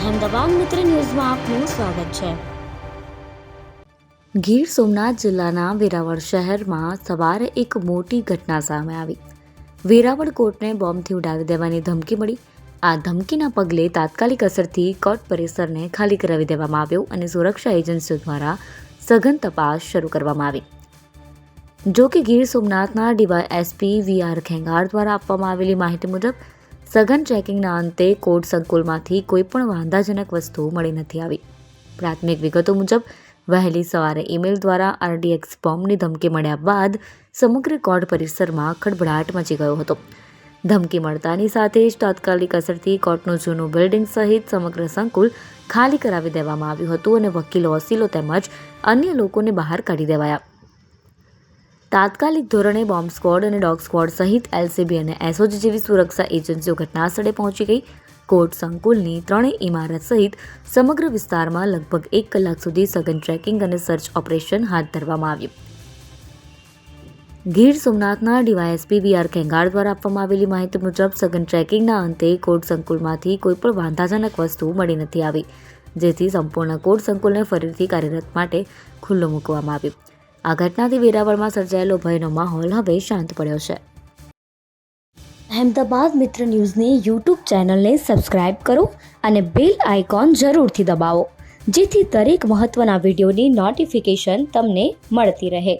અહેમદાબાદ મિત્ર ન્યૂઝમાં આપનું સ્વાગત છે. ગીર સોમનાથ જિલ્લાના વેરાવળ શહેરમાં સવારે એક મોટી ઘટના સામે આવી. વેરાવળ કોર્ટને બોમ્બથી ઉડાવી દેવાની ધમકી મળી. આ ધમકીના પગલે તાત્કાલિક અસરથી કોર્ટ પરિસરને ખાલી કરાવી દેવામાં આવ્યો અને સુરક્ષા એજન્સીઓ દ્વારા સઘન તપાસ શરૂ કરવામાં આવી. જો કે Gir સોમનાથના DY SP V R Khengar દ્વારા આપવામાં આવેલી માહિતી મુજબ સઘન ચેકિંગના અંતે કોર્ટ સંકુલમાંથી કોઈપણ વાંધાજનક વસ્તુ મળી નથી આવી. પ્રાથમિક વિગતો મુજબ, વહેલી સવારે ઈમેલ દ્વારા આરડીએક્સ બોમ્બની ધમકી મળ્યા બાદ સમગ્ર કોર્ટ પરિસરમાં ખળભળાટ મચી ગયો હતો. ધમકી મળતાની સાથે જ તાત્કાલિક અસરથી કોર્ટનું જૂનું બિલ્ડિંગ સહિત સમગ્ર સંકુલ ખાલી કરાવી દેવામાં આવ્યું હતું અને વકીલો વસીલો તેમજ અન્ય લોકોને બહાર કાઢી દેવાયા. તાત્કાલિક ધોરણે બોમ્બ સ્ક્વોડ અને ડોગ સ્ક્વોડ સહિત એલસીબી અને એસઓજી જેવી સુરક્ષા એજન્સીઓ ઘટનાસ્થળે પહોંચી ગઈ. કોર્ટ સંકુલની ત્રણેય ઇમારત સહિત સમગ્ર વિસ્તારમાં લગભગ એક કલાક સુધી સઘન ટ્રેકિંગ અને સર્ચ ઓપરેશન હાથ ધરવામાં આવ્યું. ગીર સોમનાથના ડીવાયએસપી વી આર ખેંગાર દ્વારા આપવામાં આવેલી માહિતી મુજબ સઘન ટ્રેકિંગના અંતે કોર્ટ સંકુલમાંથી કોઈપણ વાંધાજનક વસ્તુ મળી નથી આવી, જેથી સંપૂર્ણ કોર્ટ સંકુલને ફરીથી કાર્યરત માટે ખુલ્લું મૂકવામાં આવ્યું. આ ઘટનાથી વેરાવળમાં સર્જાયેલો ભયનો માહોલ હવે શાંત પડ્યો છે. અહેમદાબાદ મિત્ર ન્યૂઝની યુટ્યુબ ચેનલને સબસ્ક્રાઇબ કરો અને બેલ આઇકોન જરૂરથી દબાવો, જેથી દરેક મહત્ત્વના વિડીયોની નોટિફિકેશન તમને મળતી રહે.